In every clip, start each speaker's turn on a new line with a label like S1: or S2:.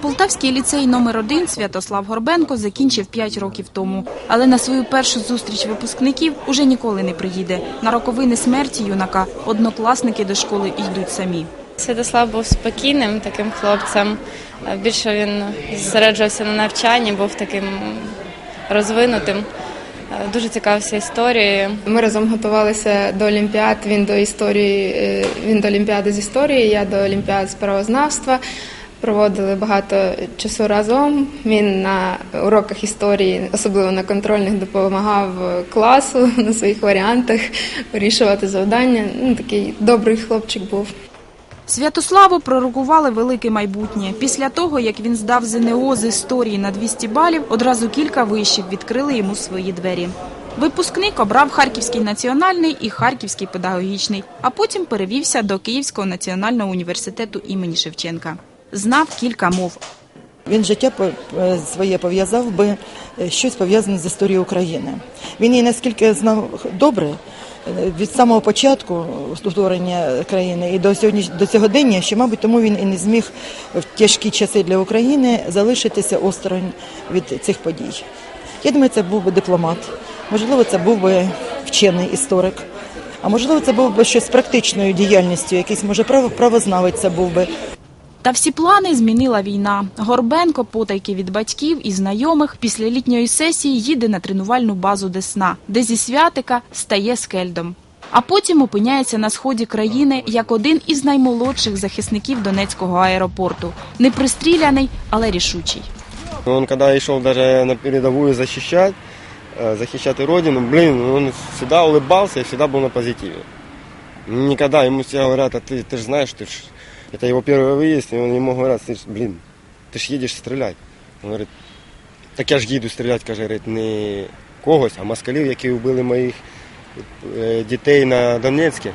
S1: Полтавський ліцей номер 1 Святослав Горбенко закінчив 5 років тому. Але на свою першу зустріч випускників уже ніколи не приїде. На роковини смерті юнака однокласники до школи йдуть самі.
S2: Святослав був спокійним таким хлопцем. Більше він зосереджувався на навчанні, був таким розвинутим, дуже цікавився історією.
S3: Ми разом готувалися до Олімпіад. Він до історії, е, він до Олімпіади з історії, я до Олімпіад з правознавства. Проводили багато часу разом. Він на уроках історії, особливо на контрольних, допомагав класу на своїх варіантах вирішувати завдання. Ну, такий добрий хлопчик був.
S1: Святославу пророкували велике майбутнє. Після того, як він здав ЗНО з історії на 200 балів, одразу кілька вишів відкрили йому свої двері. Випускник обрав Харківський національний і Харківський педагогічний, а потім перевівся до Київського національного університету імені Шевченка. Знав кілька мов.
S4: Він життя е, своє пов'язав би е, щось пов'язане з історією України. Він її наскільки знав добре від самого початку створення країни і до сьогодні до сьогодення, що, мабуть, тому він і не зміг в тяжкі часи для України залишитися осторонь від цих подій. Я думаю, це був би дипломат, можливо, це був би вчений історик. А можливо, це був би щось практичною діяльністю, якийсь може право правознавець це був би.
S1: Та всі плани змінила війна. Горбенко, потайки від батьків і знайомих, після літньої сесії їде на тренувальну базу Десна, де зі святика стає скельдом. А потім опиняється на сході країни як один із наймолодших захисників Донецького аеропорту. Не пристріляний, але рішучий.
S5: Он когда шел даже на передовую защищать, э, защищать родину, блин, он всегда улыбался и всегда был на позитиве. Никогда ему все говорят, а ты, ты же знаешь, ты ж, это его первый выезд, и он ему говорят, ты ж, блин, ты ж едешь стрелять. Он говорит, так я ж їду стріляти, каже, говорить, не когось, а москалів, які вбили моїх е, дітей на Донецьке.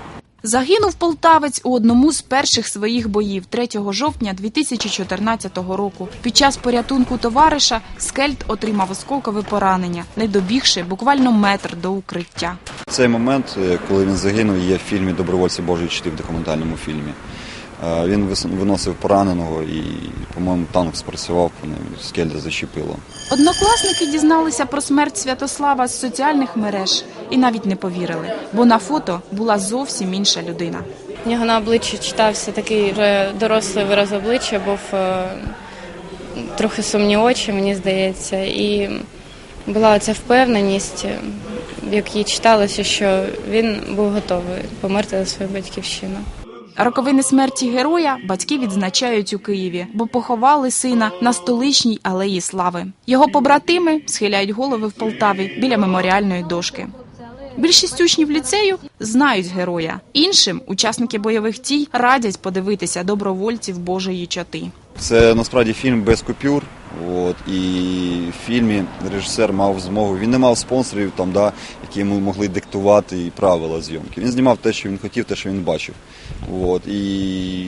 S1: Загинув полтавець у одному з перших своїх боїв 3 жовтня 2014 року. Під час порятунку товариша Скельд отримав осколкове поранення, не добігши буквально метр до укриття.
S6: Цей момент, е, коли він загинув, є в фільмі Добровольці Божої чти в документальному фільмі. Е, Він виносив пораненого і, по-моєму, танк спрацював по ним, скельда зачепило.
S1: Однокласники дізналися про смерть Святослава з соціальних мереж і навіть не повірили, бо на фото була зовсім інша людина.
S2: У нього на обличчі читався такий вже дорослий вираз обличчя, був е, трохи сумні очі, мені здається, і була ця впевненість, е, в якій читалося, що він був готовий померти за свою батьківщину.
S1: Роковини смерті героя батьки відзначають у Києві, бо поховали сина на столичній алеї слави. Його побратими схиляють голови в Полтаві біля меморіальної дошки. Більшість учнів ліцею знають героя. Іншим учасники бойових дій радять подивитися добровольців Божої чоти.
S6: Це насправді фільм без купюр. От, і в фільмі режисер мав змогу, він не мав спонсорів, там, да, які йому могли диктувати правила зйомки. Він знімав те, що він хотів, те, що він бачив. От, і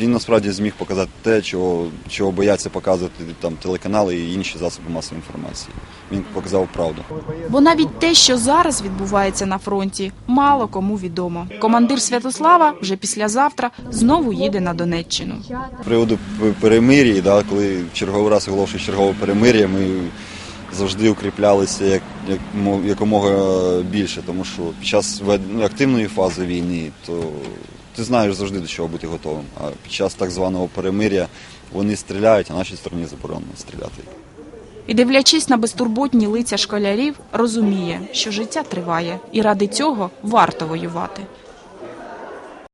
S6: він насправді зміг показати те, чого, чого бояться показувати там, телеканали і інші засоби масової інформації. Він показав правду.
S1: Бо навіть те, що зараз відбувається на фронті, мало кому відомо. Командир Святослава вже післязавтра знову їде на Донеччину.
S6: З приводу перемир'я, да, коли в черговий раз оголошують чергове перемир'я, ми завжди укріплялися як, як, якомога більше, тому що під час ну, активної фази війни, то ти знаєш завжди до чого бути готовим. А під час так званого перемир'я вони стріляють, а нашій стороні заборонено стріляти.
S1: І дивлячись на безтурботні лиця школярів, розуміє, що життя триває, і ради цього варто воювати.